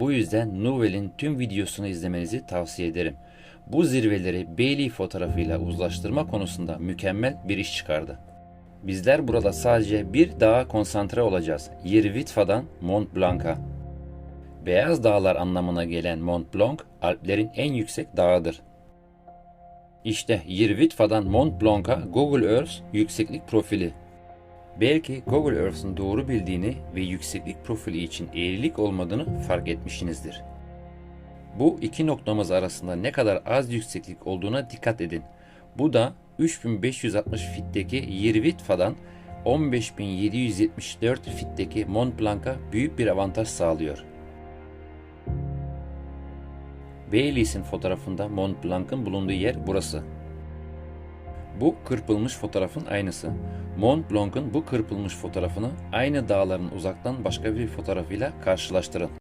Bu yüzden Nouvel'in tüm videosunu izlemenizi tavsiye ederim. Bu zirveleri Bailey fotoğrafıyla uzlaştırma konusunda mükemmel bir iş çıkardı. Bizler burada sadece bir dağa konsantre olacağız. Yirvitfa'dan Mont Blanc'a. Beyaz dağlar anlamına gelen Mont Blanc, Alplerin en yüksek dağıdır. İşte Yirvitfa'dan Mont Blanc'a Google Earth yükseklik profili. Belki Google Earth'ın doğru bildiğini ve yükseklik profili için eğrilik olmadığını fark etmişsinizdir. Bu iki noktamız arasında ne kadar az yükseklik olduğuna dikkat edin. Bu da 3560 fitteki Yirvitfa'dan 15774 fitteki Mont Blanc'a büyük bir avantaj sağlıyor. Baileys'in fotoğrafında Mont Blanc'ın bulunduğu yer burası. Bu kırpılmış fotoğrafın aynısı. Mont Blanc'ın bu kırpılmış fotoğrafını aynı dağların uzaktan başka bir fotoğrafıyla karşılaştırın.